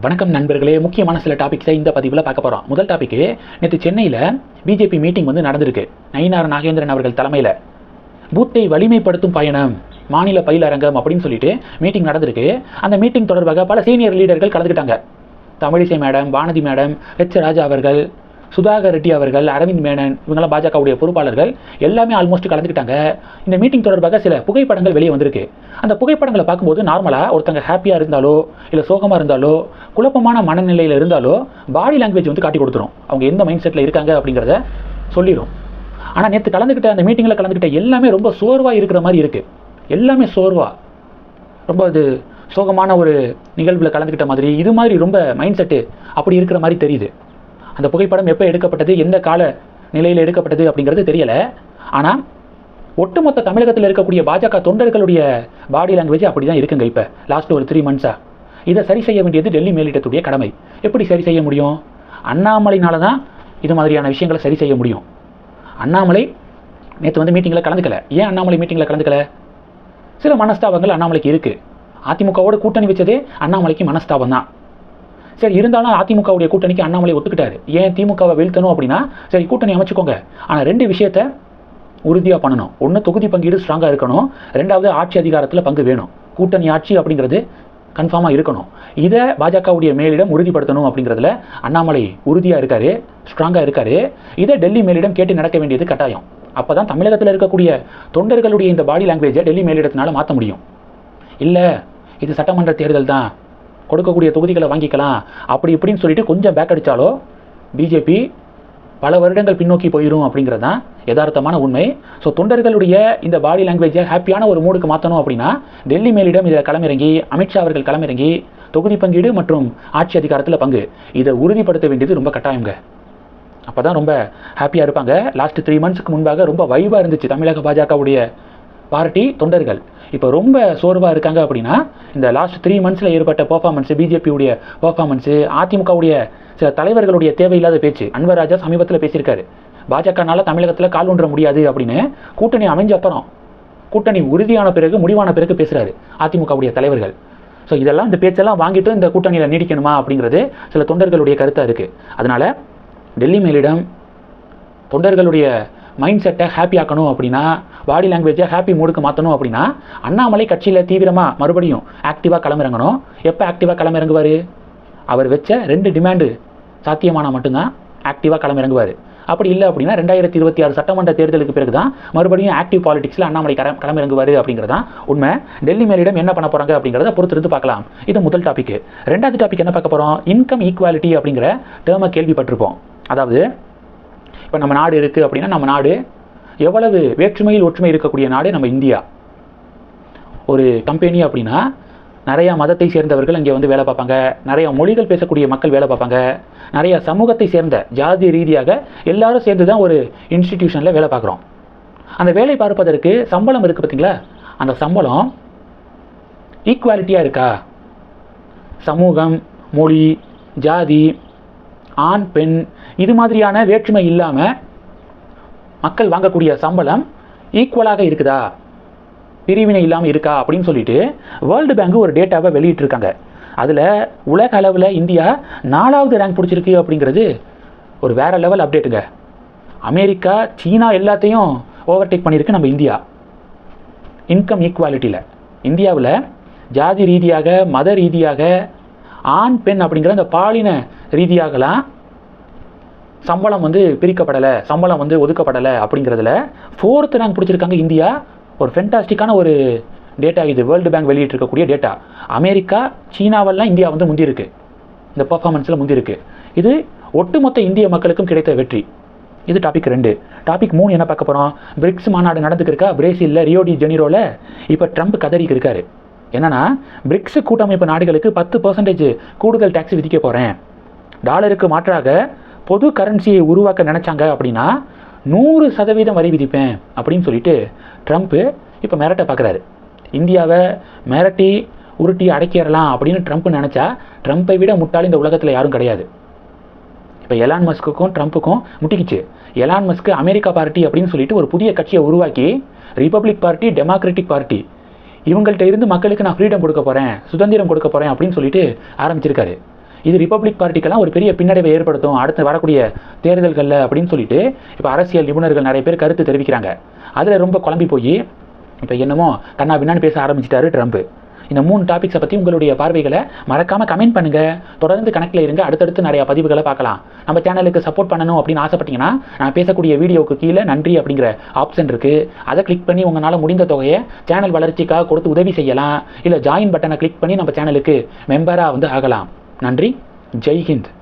வணக்கம் நண்பர்களே. முக்கியமான சில டாபிக்ஸை இந்த பதிவில் பார்க்க போகிறோம் முதல் டாபிக்கு நேற்று சென்னையில் பிஜேபி மீட்டிங் வந்து நடந்திருக்கு. நயினார் நாகேந்திரன் அவர்கள் தலைமையில். பூத்தை வலிமைப்படுத்தும் பயணம் மாநில பயிலரங்கம் அப்படின்னு சொல்லிட்டு மீட்டிங் நடந்திருக்கு. அந்த மீட்டிங் தொடர்பாக பல சீனியர் லீடர்கள் கலந்துக்கிட்டாங்க. Tamilisai madam Vanathi madam H Raja அவர்கள் சுதாகர் ரெட்டி அவர்கள் அரவிந்த் மேனன் இவங்கெல்லாம் பாஜகவுடைய பொறுப்பாளர்கள் எல்லாமே ஆல்மோஸ்ட் கலந்துக்கிட்டாங்க. இந்த மீட்டிங் தொடர்பாக சில புகைப்படங்கள் வெளியே வந்திருக்கு. அந்த புகைப்படங்களை பார்க்கும்போது நார்மலாக ஒருத்தங்க ஹாப்பியாக இருந்தாலோ இல்லை சோகமாக இருந்தாலோ குழப்பமான மனநிலையில் இருந்தாலோ பாடி லாங்குவேஜ் வந்து காட்டி கொடுத்துரும். அவங்க எந்த மைண்ட் செட்டில் இருக்காங்க அப்படிங்கிறத சொல்லிடும் ஆனால் நேற்று கலந்துக்கிட்ட அந்த மீட்டிங்கில் கலந்துக்கிட்ட எல்லாமே ரொம்ப சோர்வாக இருக்கிற மாதிரி இருக்குது எல்லாமே சோர்வாக ரொம்ப அது சோகமான ஒரு நிகழ்வில் கலந்துக்கிட்ட மாதிரி இது மாதிரி ரொம்ப மைண்ட் செட்டு அப்படி இருக்கிற மாதிரி தெரியுது. அந்த புகைப்படம் எப்போ எடுக்கப்பட்டது எந்த கால நிலையில் எடுக்கப்பட்டது அப்படிங்கிறது தெரியலை. ஆனால் ஒட்டுமொத்த தமிழகத்தில் இருக்கக்கூடிய பாஜக தொண்டர்களுடைய பாடி லாங்குவேஜ் அப்படி தான் இருக்குங்க இப்போ லாஸ்ட் ஒரு த்ரீ மந்த்ஸாக இதை சரி செய்ய வேண்டியது டெல்லி மேலிடத்துடைய கடமை. எப்படி சரி செய்ய முடியும்? அண்ணாமலைனால தான் இது மாதிரியான விஷயங்களை சரி செய்ய முடியும். அண்ணாமலை நேற்று வந்து மீட்டிங்கில் கலந்துக்கல. ஏன் அண்ணாமலை மீட்டிங்கில் கலந்துக்கல? சில மனஸ்தாபங்கள் அண்ணாமலைக்கு இருக்குது அதிமுகவோட கூட்டணி வச்சதே அண்ணாமலைக்கு மனஸ்தாபம் தான் சரி இருந்தாலும் அதிமுகவுடைய கூட்டணிக்கு அண்ணாமலை ஒத்துக்கிட்டாரு. ஏன் திமுகவை வீழ்த்தணும் அப்படின்னா சரி கூட்டணி அமைச்சுக்கோங்க. ஆனால் ரெண்டு விஷயத்த உறுதியாக பண்ணணும். ஒன்று தொகுதி பங்கீடு ஸ்ட்ராங்காக இருக்கணும். ரெண்டாவது ஆட்சி அதிகாரத்தில் பங்கு வேணும். கூட்டணி ஆட்சி அப்படிங்கிறது கன்ஃபார்மாக இருக்கணும். இதை பாஜகவுடைய மேலிடம் உறுதிப்படுத்தணும் அப்படிங்கிறதுல அண்ணாமலை உறுதியாக இருக்காரு ஸ்ட்ராங்காக இருக்காரு. இதை டெல்லி மேலிடம் கேட்டு நடக்க வேண்டியது கட்டாயம். அப்போ தான் தமிழகத்தில் இருக்கக்கூடிய தொண்டர்களுடைய இந்த பாடி லாங்குவேஜை டெல்லி மேலிடத்தினால மாற்ற முடியும். இல்லை இது சட்டமன்ற தேர்தல் தான் கொடுக்கக்கூடிய தொகுதிகளை வாங்கிக்கலாம். அப்படி இப்படின்னு சொல்லிட்டு கொஞ்சம் பேக் அடித்தாலோ பிஜேபி பல வருடங்கள் பின்னோக்கி போயிடும் அப்படிங்கிறது தான் யதார்த்தமான உண்மை. ஸோ தொண்டர்களுடைய இந்த பாடி லாங்குவேஜை ஹாப்பியான ஒரு மூடுக்கு மாற்றணும் அப்படின்னா டெல்லி மேலிடம் இதில் களமிறங்கி அமித்ஷா அவர்கள் களமிறங்கி தொகுதி பங்கீடு மற்றும் ஆட்சி அதிகாரத்தில் பங்கு. இதை உறுதிப்படுத்த வேண்டியது ரொம்ப கட்டாயங்க. அப்போ தான் ரொம்ப ஹாப்பியாக இருப்பாங்க. லாஸ்ட் த்ரீ மந்த்ஸ்க்கு முன்பாக ரொம்ப வைவாக இருந்துச்சு தமிழக பாஜகவுடைய பார்ட்டி தொண்டர்கள். இப்போ ரொம்ப சோர்வாக இருக்காங்க அப்படின்னா இந்த லாஸ்ட் த்ரீ மந்த்ஸில் ஏற்பட்ட பர்ஃபார்மன்ஸு பிஜேபியுடைய பர்ஃபார்மன்ஸு அதிமுகவுடைய சில தலைவர்களுடைய தேவையில்லாத பேச்சு அன்வர் ராஜா சமீபத்தில் பேசியிருக்காரு. பாஜகனால தமிழகத்தில் கால் ஒன்ற முடியாது அப்படின்னு கூட்டணி அமைஞ்ச அப்புறம் கூட்டணி உறுதியான பிறகு முடிவான பிறகு பேசுகிறாரு அதிமுகவுடைய தலைவர்கள். ஸோ இதெல்லாம் இந்த பேச்செல்லாம் வாங்கிட்டு இந்த கூட்டணியில் நீடிக்கணுமா அப்படிங்கிறது சில தொண்டர்களுடைய கருத்தாக இருக்குது அதனால் டெல்லி மேலிடம் தொண்டர்களுடைய மைண்ட் செட்டை ஹாப்பி ஆக்கணும் அப்படின்னா பாடி லாங்குவேஜை ஹாப்பி மூடுக்கு மாற்றணும் அப்படின்னா அண்ணாமலை கட்சியில் தீவிரமாக மறுபடியும் ஆக்டிவாக களமிறங்கணும். எப்போ ஆக்டிவாக களமிறங்குவார்? அவர் வச்ச ரெண்டு டிமாண்டு சாத்தியமானால் மட்டும்தான் ஆக்டிவாக களமிறங்குவார். அப்படி இல்லை அப்படின்னா ரெண்டாயிரத்தி இருபத்தி ஆறு சட்டமன்ற தேர்தலுக்கு பிறகு தான் மறுபடியும் ஆக்டிவ் பாலிடிக்ஸில் அண்ணாமலை கரம் களமிறங்குவார் அப்படிங்கிறது தான் உண்மை. டெல்லி மேலிடம் என்ன பண்ண போகிறாங்க அப்படிங்கிறத பொறுத்திருந்து பார்க்கலாம். இது முதல் டாபிக் ரெண்டாவது டாபிக் என்ன பார்க்க போகிறோம் இன்கம் ஈக்குவாலிட்டி அப்படிங்கிற டேர்மை கேள்விப்பட்டிருப்போம். அதாவது இப்போ நம்ம நாடு இருக்குது அப்படின்னா நம்ம நாடு எவ்வளவு வேற்றுமையில் ஒற்றுமை இருக்கக்கூடிய நாடு நம்ம இந்தியா. ஒரு கம்பெனி அப்படின்னா நிறையா மதத்தை சேர்ந்தவர்கள் அங்கே வந்து வேலை பார்ப்பாங்க. நிறையா மொழிகள் பேசக்கூடிய மக்கள் வேலை பார்ப்பாங்க. நிறையா சமூகத்தை சேர்ந்த ஜாதி ரீதியாக எல்லாரும் சேர்ந்து தான் ஒரு இன்ஸ்டிடியூஷனில் வேலை பார்க்குறோம். அந்த வேலை பார்ப்பதற்கு சம்பளம் இருக்குது பார்த்தீங்களா அந்த சம்பளம் ஈக்குவாலிட்டியாக இருக்கா? சமூகம் மொழி ஜாதி ஆண் பெண் இது மாதிரியான வேற்றுமை இல்லாமல் மக்கள் வாங்கக்கூடிய சம்பளம் ஈக்குவலாக இருக்குதா? பிரிவினை இல்லாமல் இருக்கா? அப்படின்னு சொல்லிட்டு வேர்ல்டு பேங்க் ஒரு டேட்டாவை வெளியிட்டிருக்காங்க. அதில் உலக அளவில் இந்தியா நாலாவது ரேங்க் பிடிச்சிருக்கு அப்படிங்கிறது ஒரு வேற லெவல் அப்டேட்டுங்க அமெரிக்கா சீனா எல்லாத்தையும் ஓவர்டேக் பண்ணியிருக்கு நம்ம இந்தியா. இன்கம் ஈக்குவாலிட்டியில் இந்தியாவில் ஜாதி ரீதியாக மத ரீதியாக ஆண் பெண் அப்படிங்கிற அந்த பாலின ரீதியாகலாம் சம்பளம் வந்து பிரிக்கப்படலை சம்பளம் வந்து ஒதுக்கப்படலை அப்படிங்கிறதுல ஃபோர்த் ரேங்க் பிடிச்சிருக்காங்க இந்தியா. ஒரு ஃபென்டாஸ்டிக்கான ஒரு டேட்டா இது. வேர்ல்டு பேங்க் வெளியிட்டிருக்கக்கூடிய டேட்டா அமெரிக்கா சீனாவெல்லாம் இந்தியா வந்து முந்திருக்கு இந்த பர்ஃபார்மன்ஸில் முந்திருக்கு இது ஒட்டுமொத்த இந்திய மக்களுக்கும் கிடைத்த வெற்றி. இது டாபிக் ரெண்டு. டாபிக் மூணு என்ன பார்க்க போகிறோம் பிரிக்ஸ் மாநாடு நடந்துக்கிருக்கா? பிரேசிலில் ரியோடி ஜெனிரோவில் இப்போ ட்ரம்ப் கதறிக்கு இருக்காரு. என்னன்னா பிரிக்ஸ் கூட்டமைப்பு நாடுகளுக்கு பத்து பர்சன்டேஜ் கூடுதல் டேக்ஸ் விதிக்க போகிறேன் டாலருக்கு மாற்றாக பொது கரன்சியை உருவாக்க நினச்சாங்க அப்படின்னா நூறு சதவீதம் வரி விதிப்பேன் அப்படின்னு சொல்லிட்டு ட்ரம்ப்பு இப்போ மிரட்ட பார்க்குறாரு இந்தியாவை மிரட்டி உருட்டி அடக்கிடலாம் அப்படின்னு ட்ரம்ப் நினச்சா ட்ரம்ப்பை விட முட்டாள் இந்த உலகத்தில் யாரும் கிடையாது. இப்போ எலான் மஸ்க்குக்கும் ட்ரம்ப்புக்கும் முட்டிக்கிச்சு. எலான் மஸ்க்கு அமெரிக்கா பார்ட்டி அப்படின்னு சொல்லிட்டு ஒரு புதிய கட்சியை உருவாக்கி ரிப்பப்ளிக் பார்ட்டி டெமோக்ராட்டிக் பார்ட்டி. இவங்கள்ட்ட இருந்து மக்களுக்கு நான் ஃப்ரீடம் கொடுக்க போகிறேன் சுதந்திரம் கொடுக்க போகிறேன் அப்படின்னு சொல்லிட்டு ஆரம்பிச்சிருக்காரு. இது ரிப்பப்ளிக் பார்ட்டிக்கெல்லாம் ஒரு பெரிய பின்னடைவை ஏற்படுத்தும். அடுத்து வரக்கூடிய தேர்தல்களில் அப்படின்னு சொல்லிட்டு இப்போ அரசியல் நிபுணர்கள் நிறைய பேர் கருத்து தெரிவிக்கிறாங்க. அதில் ரொம்ப குழம்பி போய் இப்போ என்னமோ கண்ணா பின்னான்னு பேச ஆரம்பிச்சிட்டாரு ட்ரம்ப் இந்த மூணு டாபிக்ஸை பற்றி உங்களுடைய பார்வைகளை மறக்காமல் கமெண்ட் பண்ணுங்கள் தொடர்ந்து கணக்கில் இருங்க. அடுத்தடுத்து நிறையா பதிவுகளை பார்க்கலாம். நம்ம சேனலுக்கு சப்போர்ட் பண்ணணும் அப்படின்னு ஆசைப்பட்டீங்கன்னா நான் பேசக்கூடிய வீடியோவுக்கு கீழே நன்றி அப்படிங்கிற ஆப்ஷன் இருக்குது அதை கிளிக் பண்ணி உங்களால் முடிந்த தொகையை சேனல் வளர்ச்சிக்காக கொடுத்து உதவி செய்யலாம். இல்லை ஜாயின் பட்டனை கிளிக் பண்ணி நம்ம சேனலுக்கு மெம்பராக வந்து ஆகலாம். நன்றி. ஜெய்ஹிந்த்.